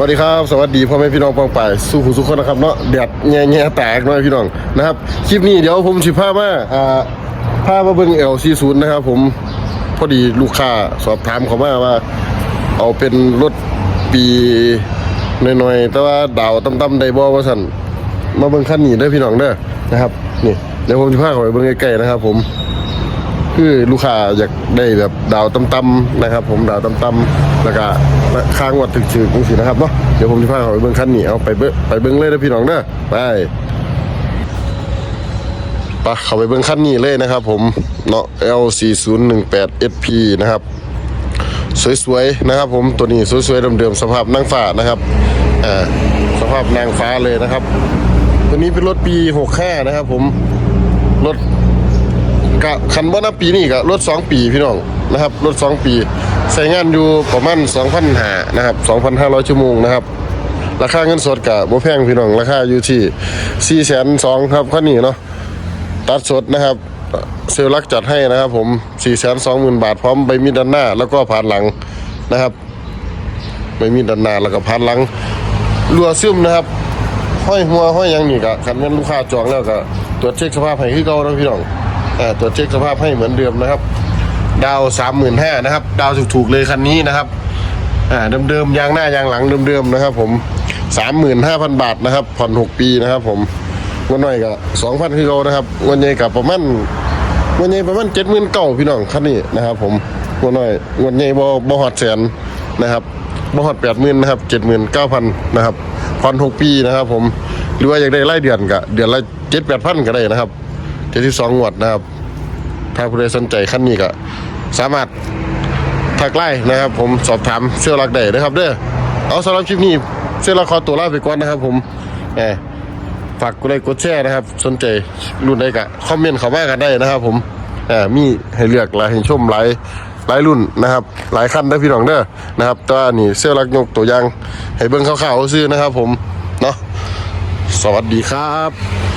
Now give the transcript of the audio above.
วัสดีครับ สวัสดีพ่อแม่พี่น้องปองป่ายสู้หูสุขคนนะครับเนาะแดดแง่แง่แตกหน่อยพี่น้องนะครับคลิปนี้เดี๋ยวผมสิพามาอ่าพามาเบิ่ง L40 นนะครับ ผมพอดีลูกค้าสอบถามเขามาว่า เอาเป็นรถปีหน่อยๆแต่ว่าดาวต่ำๆได้บ่ว่าซั่นมาเบิ่งคันนี้เด้อพี่น้องเด้อนะครับนี่เดี๋ยวผมสิพาเขาไปเบิ่งใกล้ๆนะครับ ผม คือลูกค้าอยากได้แบบดาวต่ำๆนะครับ ผมดาวต่ำๆแล้วก็ค้างวัดถึกๆจังซี่นะครับเนาะเดี๋ยวผมจะพาเขาไปเบิ่งคันนี้เอาไปเบิ่งไปเบิ่งเลยนะพี่น้องเด้อไปไปะเขาไปเบิ่งคันนี้เลยนะครับ ผมเนาะ L4018SP นะครับสวยๆนะครับ ผมตัวนี้สวยๆเดิมๆสภาพนางฟ้านะครับอ่าสภาพนางฟ้าเลยนะครับ ตัวนี้เป็นรถปี 65 นะครับ ผมรถ กะคันว่นับปีนี่กะรถสองปีพี่น้องนะครับรถสองปีใช้งานอยู่ประมาณ2,500นะครับ2,500 ชั่วโมงนะครับราคาเงินสดกะบ่แพงพี่น้องราคาอยู่ที่4 2 0 0 0ครับคันนี้เนาะตัดสดนะครับเซลลักจัดให้นะครับผม 4 2 0 0 0 0 บาทพร้อมใบมีดด้านหน้า แล้วก็ผ่านหลังนะครับใบมีดด้านหน้าแล้วก็ผ่านหลังรัวซึมนะครับ ห้อยหัวห้อยยังนี่กะคันแม่นลูกค้าจองแล้วก็ตรวจเช็คสภาพให้คือเก่านะพี่น้อง ตรวจเช็คสภาพให้เหมือนเดิมนะครับ ดาวสามหมื่นห้านะครับ ดาวถูกๆเลยคันนี้นะครับอ่าเดิมๆยางหน้ายางหลังเดิมๆนะครับ ผมสามหมื่นห้าพันบาทนะครับ ผ่อนหกปีนะครับ ผมเงินหน่อยก็สองพันคือเก่านะครับเงินใหญ่กับประมาณเงินใหญ่ประมาณเจ็ดหมื่นเก้าพี่น้องคันนี้นะครับ ผมเงินหน่อยเงินใหญ่บ่บ่หอดแสนนะครับบ่หอดแปดหมื่นนะครับเจ็ดหมื่นเก้าพันนะครับผ่อนหกปีนะครับ ผมหรือว่าอยากได้รายเดือนก็เดือนละเจ็ดแปดพันก็ได้นะครับ จ็ดที่สองงวดนะครับ ถ้าผู้ใดสนใจขั้นนี้ก็สามารถทักไล่นะครับ ผมสอบถามเสื้อรักได้นะครับ เด้อเอาสำหรับคลิปนี้เสื้อรักขอตัวล่าไปก่อนนะครับ ผมแหมฝากกดไลค์กดแชร์นะครับ สนใจรุ่นใดก็คอมเมนต์เข้ามากันได้นะครับ ผมแหมมีให้เลือกหลายให้ชมหลายหลายรุ่นนะครับ หลายขั้นได้พี่น้องเด้อนะครับแตัวานี่เสื้อรักยกตัวอย่างให้เบิ่งคร่าวๆซื่อนะครับ ผมเนาะสวัสดีครับ